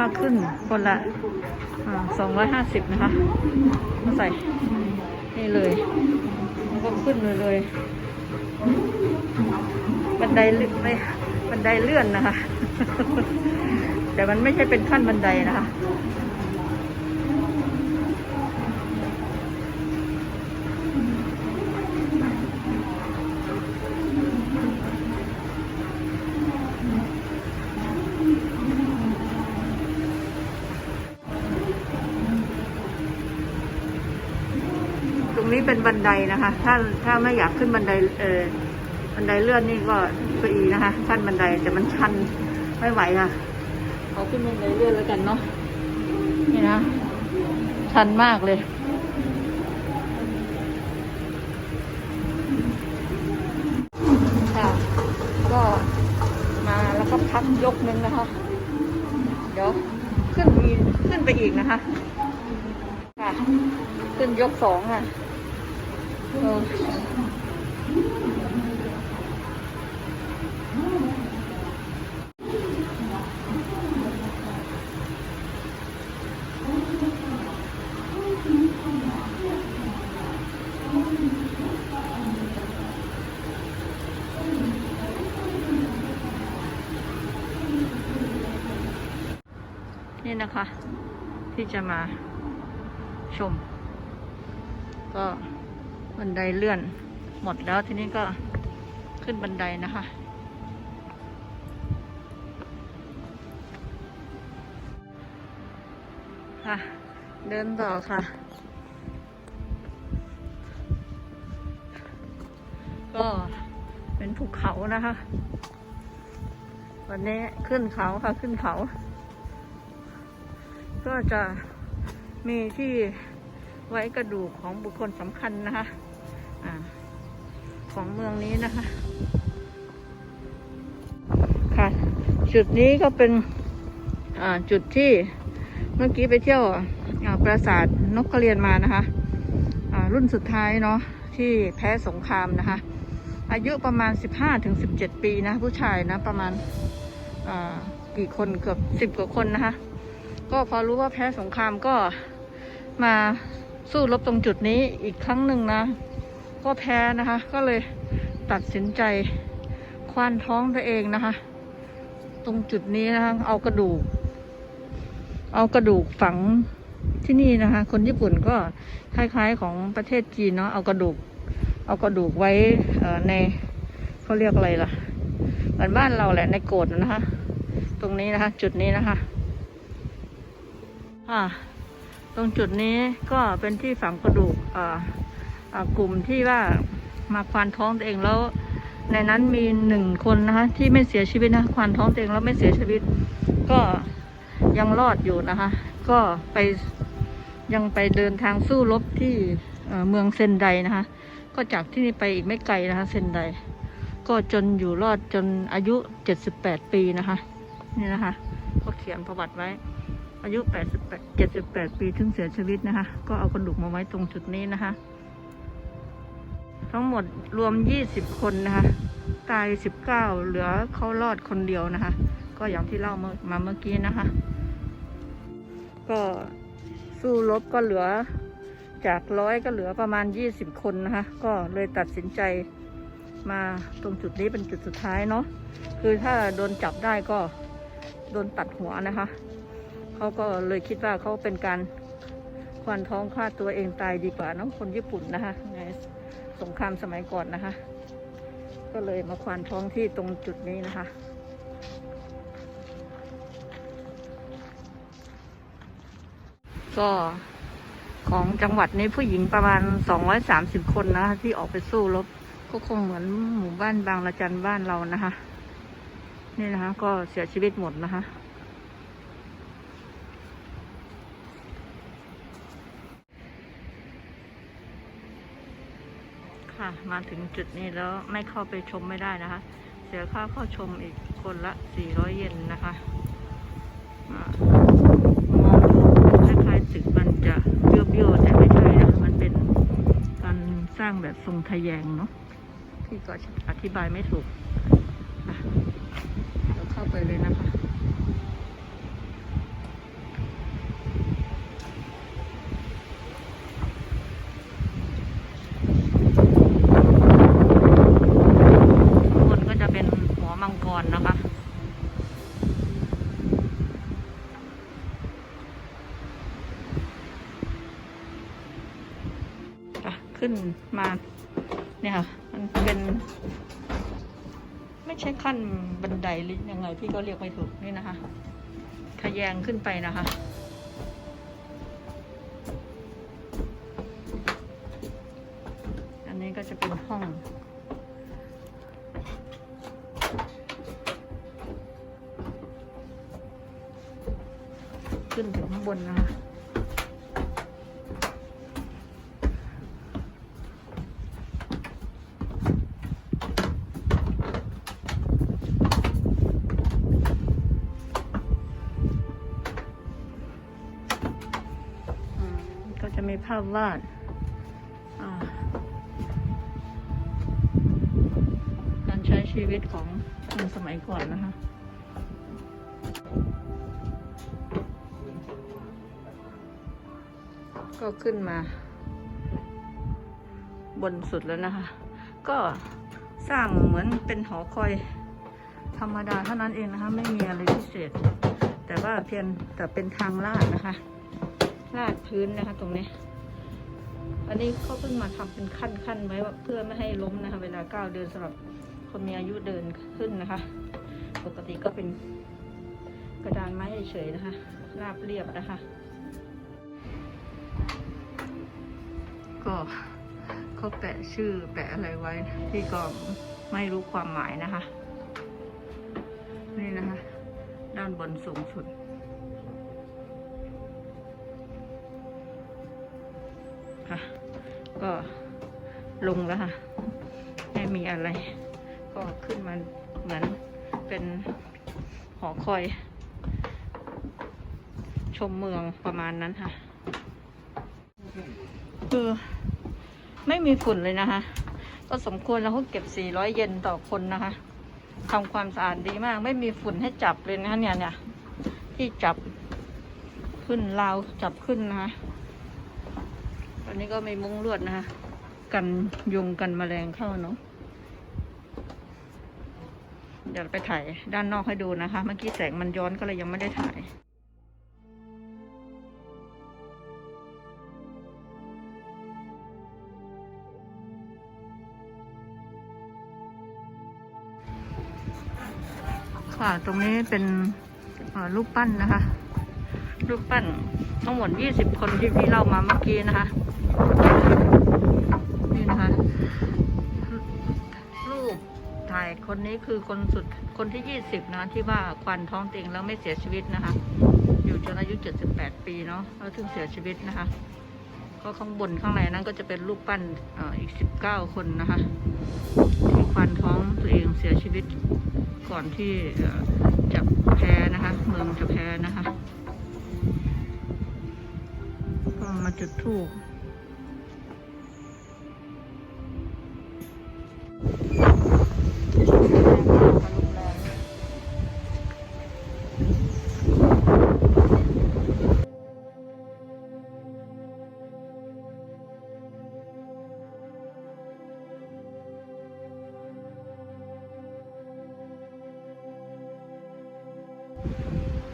ค่าขึ้นคนละสองร้อยห้าสิบนะคะมาใส่นี่เลยมันก็ขึ้นเลยเลย บันไดลึกไม่บันไดเลื่อนนะคะ แต่มันไม่ใช่เป็นขั้นบันไดนะคะ นี้เป็นบันไดนะคะ ถ้าถ้าไม่อยากขึ้นบันไดเออบันไดเลื่อนนี่ก็ฟรีนะคะ ขั้นบันไดแต่มันชันไม่ไหวค่ะเอาขึ้นบันไดเลื่อนแล้วกันเนาะนี่นะชันมากเลยค่ะก็มาแล้วก็พักยกนึงนะคะ เดี๋ยวขึ้นมีขึ้นไปอีกนะคะ ค่ะ ขึ้นยกสองอะ นี่นะคะ ที่จะมาชม ก็ บันไดเลื่อน หมดแล้วทีนี้ก็ขึ้นบันไดนะคะ ค่ะ เดินต่อค่ะ ก็เป็นภูเขานะคะ วันนี้ขึ้นเขาค่ะขึ้นเขา ก็จะมีที่ไว้กระดูกของบุคคลสำคัญนะคะ อของเมืองนี้นะคะ ค่ะ จุดนี้ก็เป็นจุดที่เมื่อกี้ไปเที่ยวปราสาทนกกระเรียนมานะคะรุ่นสุดท้ายเนาะที่แพ้สงครามนะคะ อายุประมาณ 15-17 ปีนะ ผู้ชายนะ ประมาณกี่คนเกือบสิบกว่าคนนะคะ ก็พอรู้ว่าแพ้สงครามก็มาสู้รบตรงจุดนี้อีกครั้งหนึ่งนะ ก็แพ้นะคะ ก็เลยตัดสินใจควานท้องตัวเองนะคะ ตรงจุดนี้นะคะเอากระดูก เอากระดูกฝังที่นี่นะคะ คนญี่ปุ่นก็คล้ายๆของประเทศจีนเนาะเอากระดูก เอากระดูกไว้ในเขาเรียกอะไรล่ะเหมือนบ้านเราแหละในโกดนะคะ ตรงนี้นะคะ จุดนี้นะคะค่ะตรงจุดนี้ก็เป็นที่ฝังกระดูกอ่า กลุ่มที่ว่ามาควานท้องตัวเองแล้ว ในนั้นมีหนึ่งคนนะคะที่ไม่เสียชีวิตนะควานท้องตัวเองแล้วไม่เสียชีวิต ก็ยังรอดอยู่นะคะ ก็ไปยังไปเดินทางสู้รบที่เมืองเซนไดนะคะ ก็จากที่นี่ไปอีกไม่ไกลนะคะเซนได ก็จนอยู่รอดจนอายุ 78 ปีนะคะ นี่นะคะก็เขียนประวัติไว้ อายุ 88 78 ปีถึงเสียชีวิตนะคะ ก็เอากระดูกมาไว้ตรงจุดนี้นะคะ ทั้งหมดรวม 20 คนนะคะ ตาย 19 เหลือเขารอดคนเดียวนะคะ ก็อย่างที่เล่ามามาเมื่อกี้นะคะ ก็สู้รบก็เหลือจากร้อยก็เหลือประมาณ 20 คนนะคะ ก็เลยตัดสินใจมาตรงจุดนี้เป็นจุดสุดท้ายเนาะคือถ้าโดนจับได้ก็โดนตัดหัวนะคะ เขาก็เลยคิดว่าเขาเป็นการควันท้องฆ่าตัวเองตายดีกว่าน้องคนญี่ปุ่นนะคะใน สงครามสมัยก่อนนะคะ ก็เลยมาควันท้องที่ตรงจุดนี้นะคะก็ของจังหวัดนี้ผู้หญิงประมาณ 230 คนนะคะที่ออกไปสู้รบก็คงเหมือนหมู่บ้านบางละจันบ้านเรานะคะ นี่นะคะ ก็เสียชีวิตหมดนะคะ ค่ะ มาถึงจุดนี้แล้วไม่เข้าไปชมไม่ได้นะคะ เสียค่าเข้าชมอีกคนละ 400 เยนนะคะอามองดูคล้ายๆตึกมันจะเบี้ยวๆแต่ไม่ใช่นะมันเป็นการสร้างแบบทรงทะแยงเนาะที่ก็อธิบายไม่ถูกอะเดี๋ยวเข้าไปเลยนะคะ ขึ้ นมา เนี่ยค่ะ มันเป็น ไม่ใช่ขั้นบันไดหรือยังไง พี่ก็เรียกไม่ถูกนี่นะคะทะแยงขึ้นไปนะคะอันนี้ก็จะเป็นห้อง ขึ้นถึงข้างบนนะคะ ภาพวาดการใช้ชีวิตของคนสมัยก่อนนะคะก็ขึ้นมา บนสุดแล้วนะคะ ก็สร้างเหมือนเป็นหอคอยธรรมดาเท่านั้นเองนะคะ ไม่มีอะไรพิเศษ แต่ว่าเพียงแต่เป็นทางลาดนะคะ ลาดพื้นนะคะตรงนี้ อันนี้เขาเพิ่งมาทำเป็นขั้นขั้นๆไว้เพื่อไม่ให้ล้มนะคะ เวลาก้าวเดินสำหรับคนมีอายุเดินขึ้นนะคะ ปกติก็เป็นกระดานไม้เฉยๆนะคะ ราบเรียบนะคะ ก็เขาแปะชื่อแปะอะไรไว้ที่ก็ไม่รู้ความหมายนะคะ นี่นะคะ ด้านบนสูงสุด ค่ะก็ลงแล้วค่ะ ไม่มีอะไร ก็ขึ้นมาเหมือนเป็นหอคอย ชมเมืองประมาณนั้นค่ะ คือไม่มีฝุ่นเลยนะคะ ก็สมควรแล้วเขาเก็บ 400 เยนต่อคนนะคะทำความสะอาดดีมาก ไม่มีฝุ่นให้จับเลยนะคะเนี่ยเนี่ยที่จับขึ้นราวจับขึ้นนะคะ อนนี้ก็มีมุ้งลวดนะคะกันยุงกันแมลงเข้าเนาะเดี๋ยวไปถ่ายด้านนอกให้ดูนะคะ เมื่อกี้แสงมันย้อนก็เลยยังไม่ได้ถ่ายค่ะตรงนี้เป็นรูปปั้นนะคะ รูปปั้นทั้งหมด 20 คนที่พี่เล่ามาเมื่อกี้นะคะ นี่นะคะ รูปถ่ายคนนี้คือคนสุดคนที่ 20 นะที่ว่าควันท้องเติงแล้วไม่เสียชีวิตนะคะ อยู่จนอายุ 78 ปีเนาะแล้วถึงเสียชีวิตนะคะ ก็ข้างบนข้างในนั้นก็จะเป็นรูปปั้นอ,อีก 19 คนนะคะที่ควันท้องตัวเองเสียชีวิตก่อนที่จะแพ้นะคะ เมืองจะแพ้นะคะ มาจุดธูป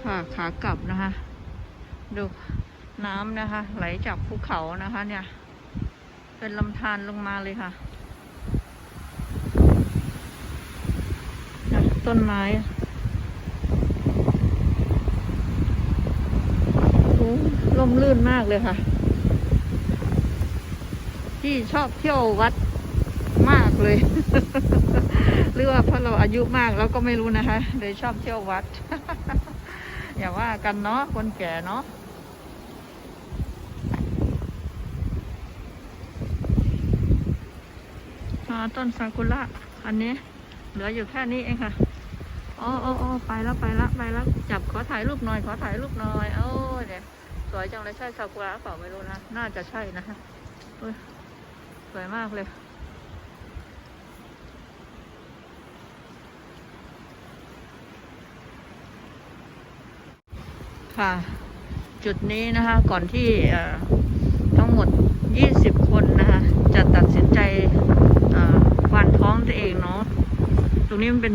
ค่ะขากลับนะคะ ดู น้ำนะคะ ไหลจากภูเขานะคะ เนี่ย เป็นลำธารลงมาเลยค่ะนะต้นไม้โอ้ร่มรื่นมากเลยค่ะ ที่ชอบเที่ยววัดมากเลย หรือว่าเพราะเราอายุมากแล้วก็ไม่รู้นะคะเลยชอบเที่ยววัด อย่าว่ากันเนาะคนแก่เนาะ ต้นซากุระอันนี้เหลืออยู่แค่นี้เองค่ะอ๋ออ๋อไปแล้วไปแล้วไปแล้วจับขอถ่ายรูปหน่อยขอถ่ายรูปหน่อยโอ้เนี่ยสวยจังเลยใช่ซากุระเปล่าไม่รู้นะน่าจะใช่นะคะสวยมากเลยค่ะจุดนี้นะคะก่อนที่เอ่อทั้งหมด 20 คนนะคะ จะตัดสินใจเอ่อควานท้องตัวเองเนาะ ตรงนี้มัน เป็น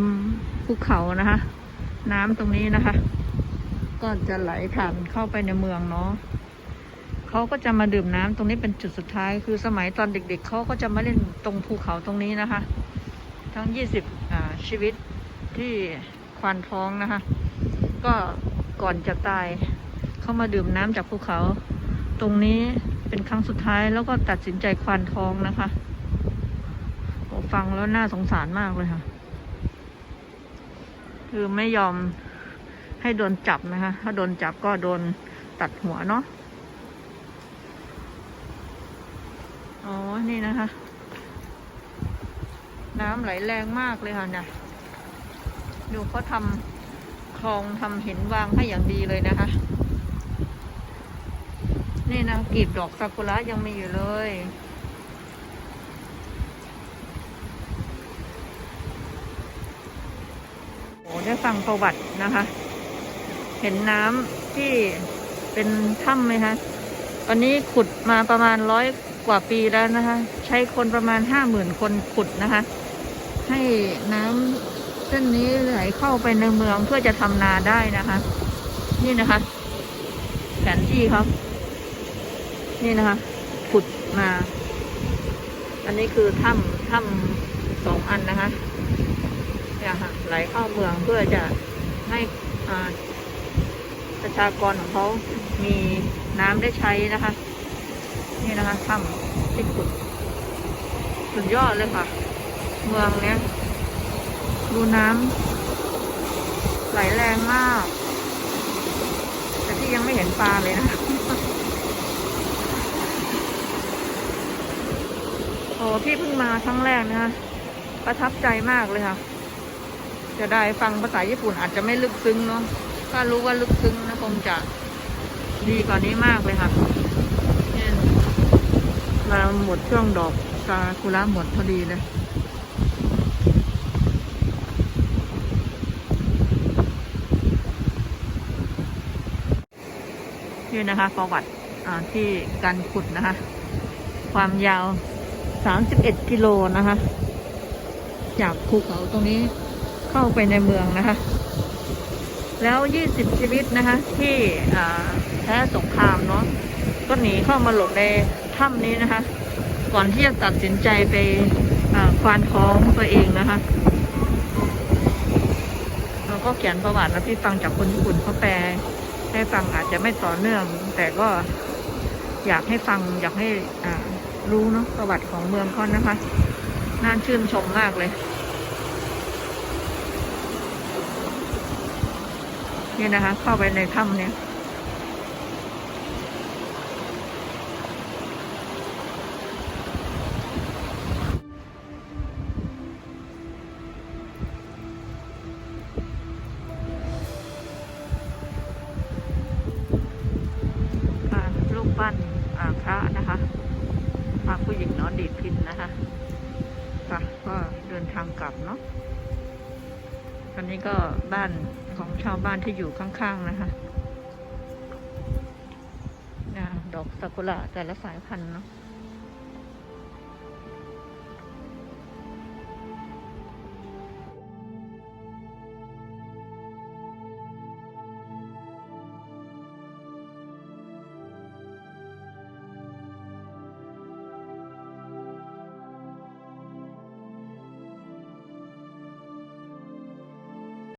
ภูเขานะคะ น้ำตรงนี้นะคะ ก็จะไหลผ่านเข้าไปในเมืองเนาะเขาก็จะมาดื่มน้ำตรงนี้เป็นจุดสุดท้าย คือสมัยตอนเด็กๆเขาก็จะมาเล่นตรงภูเขาตรงนี้นะคะ ทั้ง 20 ชีวิตที่ควานท้องนะคะ ก็ก่อนจะตาย เข้ามาดื่มน้ำจากภูเขา ตรงนี้เป็นครั้งสุดท้ายแล้วก็ตัดสินใจควานท้องนะคะฟังแล้วน่าสงสารมากเลยค่ะ คือไม่ยอมให้โดนจับนะคะ ถ้าโดนจับก็โดนตัดหัวเนาะอ๋อ นี่นะคะ น้ำไหลแรงมากเลยค่ะเนี่ยดูเขาทำคลองทำหินวางให้อย่างดีเลยนะคะ นี่นะกีบดอกซากุระยังมีอยู่เลย โอ้ ได้ฟังประวัตินะคะ เห็นน้ำที่เป็นถ้ำไหมคะตอนนี้ขุดมาประมาณร้อยกว่าปีแล้วนะคะ ใช้คนประมาณห้าหมื่นคนขุดนะคะ ให้น้ำเส้นนี้ไหลเข้าไปในเมืองเพื่อจะทำนาได้นะคะ นี่นะคะ แผนที่ครับ นี่นะคะ ขุดมา อันนี้คือถ้ำถ้ำสองอันนะคะะไหลเข้าเมืองเพื่อจะให้ประชากรของเขามีน้ำได้ใช้นะคะ นี่นะคะถ้ำที่ขุดสุดยอดเลยค่ะ เมืองเนี้ยดูน้ำไหลแรงมาก แต่ที่ยังไม่เห็นปลาเลยนะคะโอ้พี่เพิ่งมาครั้งแรกนะคะประทับใจมากเลยค่ะ จะได้ฟังภาษาญี่ปุ่นอาจจะไม่ลึกซึ้งเนาะถ้ารู้ว่าลึกซึ้งนะคงจะดีกว่านี้มากเลยค่ะเนี่ยมาหมดช่วงดอกซากุระหมดพอดีเลยนี่นะคะประวัติที่การขุดนะคะ ความยาว 31 กิโลนะคะ จากภูเขาตรงนี้ เข้าไปในเมืองนะคะ แล้ว 20 ชีวิตนะคะ ที่แพ้สงครามเนาะก็หนีเข้ามาหลบในถ้ำนี้นะคะ ก่อนที่จะตัดสินใจไปควานท้องตัวเองนะคะแล้วก็เขียนประวัติแล้วพี่ฟังจากคนญี่ปุ่นเขาแปลให้ฟังอาจจะไม่ต่อเนื่อง แต่ก็อยากให้ฟังอยากให้รู้เนาะประวัติของเมืองเขานะคะ น่าชื่นชมมากเลย นี่นะคะ เข้าไปในถ้ำเนี่ย ชาวบ้านที่อยู่ข้างๆนะคะนะดอกซากุระแต่ละสายพันธุ์เนาะ